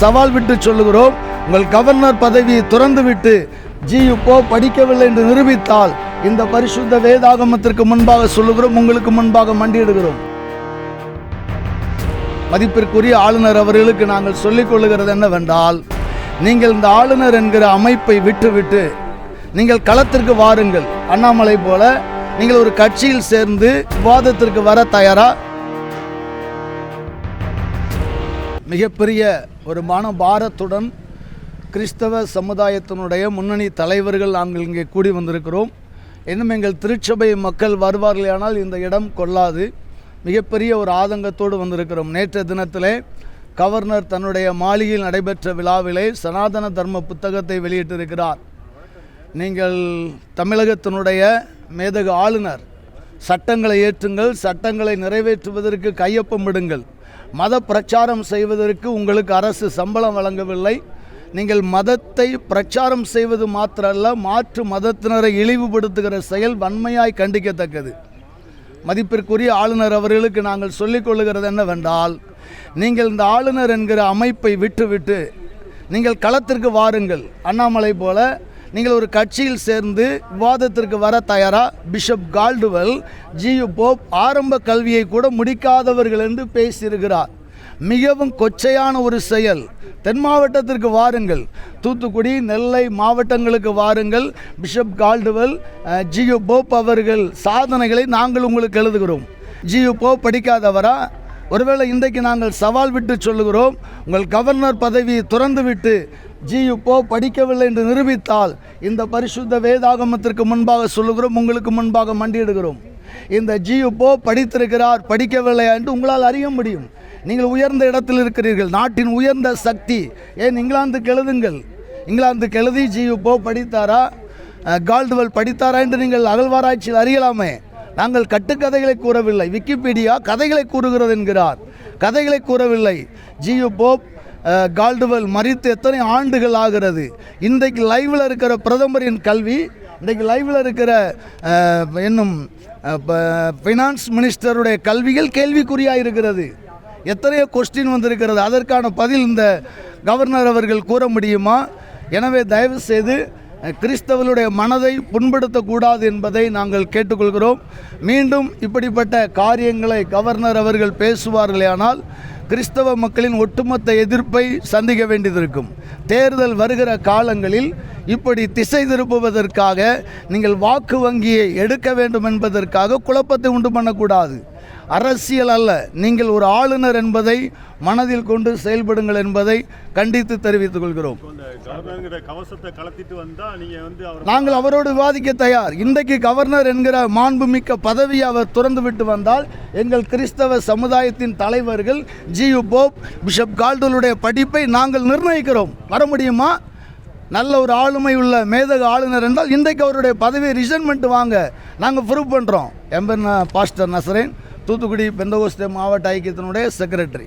சவால் விட்டு சொல்லுகிறோம். உங்கள் கவர்னர் பதவியை துறந்துவிட்டு ஜி போ படிக்கவில்லை என்று நிரூபித்தால் இந்த பரிசுத்த வேதாகமத்திற்கு முன்பாக சொல்லுகிறோம். உங்களுக்கு முன்பாக மண்டியிடுகிறோம். மதிப்பிற்குரிய ஆளுநர் அவர்களுக்கு நாங்கள் சொல்லிக் கொள்ளுகிறது என்னவென்றால் நீங்கள் இந்த ஆளுநர் என்கிற அமைப்பை விட்டுவிட்டு நீங்கள் களத்திற்கு வாருங்கள். அண்ணாமலை போல நீங்கள் ஒரு கட்சியில் சேர்ந்து விவாதத்திற்கு வர தயாரா? மிகப்பெரிய ஒரு மனபாரத்துடன் கிறிஸ்தவ சமுதாயத்தினுடைய முன்னணி தலைவர்கள் நாங்கள் இங்கே கூடி வந்திருக்கிறோம். இன்னும் எங்கள் திருச்சபை மக்கள் வருவார்களானால் இந்த இடம் கொள்ளாது. மிகப்பெரிய ஒரு ஆதங்கத்தோடு வந்திருக்கிறோம். நேற்று தினத்திலே கவர்னர் தன்னுடைய மாளிகையில் நடைபெற்ற விழாவிலே சனாதன தர்ம புத்தகத்தை வெளியிட்டிருக்கிறார். நீங்கள் தமிழகத்தினுடைய மேதகு ஆளுநர் சட்டங்களை ஏற்றுங்கள் சட்டங்களை நிறைவேற்றுவதற்கு கையொப்பமிடுங்கள் மத பிரச்சாரம் செய்வதற்கு உங்களுக்கு அரசு சம்பளம் வழங்கவில்லை. நீங்கள் மதத்தை பிரச்சாரம் செய்வது மாத்திரல்ல மாற்று மதத்தினரை இழிவுபடுத்துகிற செயல் வன்மையாய் கண்டிக்கத்தக்கது. மதிப்பிற்குரிய ஆளுநர் அவர்களுக்கு நாங்கள் சொல்லிக் கொள்ளுகிறது என்னவென்றால் நீங்கள் இந்த ஆளுநர் என்கிற அமைப்பை விட்டுவிட்டு நீங்கள் களத்திற்கு வாருங்கள். அண்ணாமலை போல நீங்கள் ஒரு கட்சியில் சேர்ந்து விவாதத்திற்கு வர தயாரா? பிஷப் கால்டுவெல் ஜியு போப் ஆரம்ப கல்வியை கூட முடிக்காதவர்கள் என்று பேசியிருக்கிறார். மிகவும் கொச்சையான ஒரு செயல். தென் மாவட்டத்திற்கு வாருங்கள். தூத்துக்குடி நெல்லை மாவட்டங்களுக்கு வாருங்கள். பிஷப் கால்டுவெல் ஜியு போப் அவர்கள் சாதனைகளை நாங்கள் உங்களுக்கு எழுதுகிறோம். ஜியு போப் படிக்காதவரா? ஒருவேளை இன்றைக்கு நாங்கள் சவால் விட்டு சொல்லுகிறோம் உங்கள் கவர்னர் பதவியை துறந்துவிட்டு ஜியு போ படிக்கவில்லை என்று நிரூபித்தால் இந்த பரிசுத்த வேதாகமத்திற்கு முன்பாக சொல்லுகிறோம் உங்களுக்கு முன்பாக மண்டியிடுகிறோம். இந்த ஜியு போ படித்திருக்கிறார் படிக்கவில்லை என்று உங்களால் அறிய முடியும். நீங்கள் உயர்ந்த இடத்தில் இருக்கிறீர்கள் நாட்டின் உயர்ந்த சக்தி. ஏன் இங்கிலாந்துக்கு எழுதுங்கள்? இங்கிலாந்துக்கு எழுதி ஜியு போ படித்தாரா? அஹ், கால்டுவெல் படித்தாரா என்று நீங்கள் அகழ்வாராய்ச்சியில் அறியலாமே. நாங்கள் கட்டுக்கதைகளை கூறவில்லை. விக்கிபீடியா கதைகளை கூறுகிறது என்கிறார். கதைகளை கூறவில்லை. ஜியு போப் கால்டுவெல் மறித்து எத்தனை ஆண்டுகள் ஆகிறது? இன்றைக்கு லைவில் இருக்கிற பிரதமரின் கல்வி இன்றைக்கு லைவில் இருக்கிற என்னும் ஃபினான்ஸ் மினிஸ்டருடைய கல்விகள் கேள்விக்குறியாக இருக்கிறது. எத்தனையோ கொஸ்டின் வந்திருக்கிறது. அதற்கான பதில் இந்த கவர்னர் அவர்கள் கூற முடியுமா? எனவே தயவு செய்து கிறிஸ்தவர்களுடைய மனதை புண்படுத்தக்கூடாது என்பதை நாங்கள் கேட்டுக்கொள்கிறோம். மீண்டும் இப்படிப்பட்ட காரியங்களை கவர்னர் அவர்கள் பேசுவார்களேயானால் கிறிஸ்தவ மக்களின் ஒட்டுமொத்த எதிர்ப்பை சந்திக்க வேண்டியதிருக்கும் தேர்தல் வருகிற காலங்களில் இப்படி திசை திருப்புவதற்காக நீங்கள் வாக்கு வங்கியை எடுக்க வேண்டும் என்பதற்காக குழப்பத்தை உண்டு பண்ணக்கூடாது. அரசியல் அல்ல. நீங்கள் ஒரு ஆளுநர் என்பதை மனதில் கொண்டு செயல்படுங்கள் என்பதை கண்டித்து தெரிவித்துக் கொள்கிறோம். நாங்கள் அவரோடு விவாதிக்க தயார். இன்றைக்கு கவர்னர் என்கிற மாண்புமிக்க பதவியை அவர் துறந்து விட்டு வந்தால் எங்கள் கிறிஸ்தவ சமுதாயத்தின் தலைவர்கள் ஜியு போப் பிஷப் கால்டலுடைய படிப்பை நாங்கள் நிர்ணயிக்கிறோம். வர முடியுமா? நல்ல ஒரு ஆளுமை உள்ள மேதக ஆளுநர் என்றால் இன்றைக்கு அவருடைய பதவி ரிசைன்மெண்ட் வாங்க. நாங்கள் ப்ரூவ் பண்ணுறோம் எம்பன் பாஸ்டர் நசரேன். தூத்துக்குடி பெந்தகோஸ்தே மாவட்ட ஐக்கியத்தினுடைய செக்ரட்டரி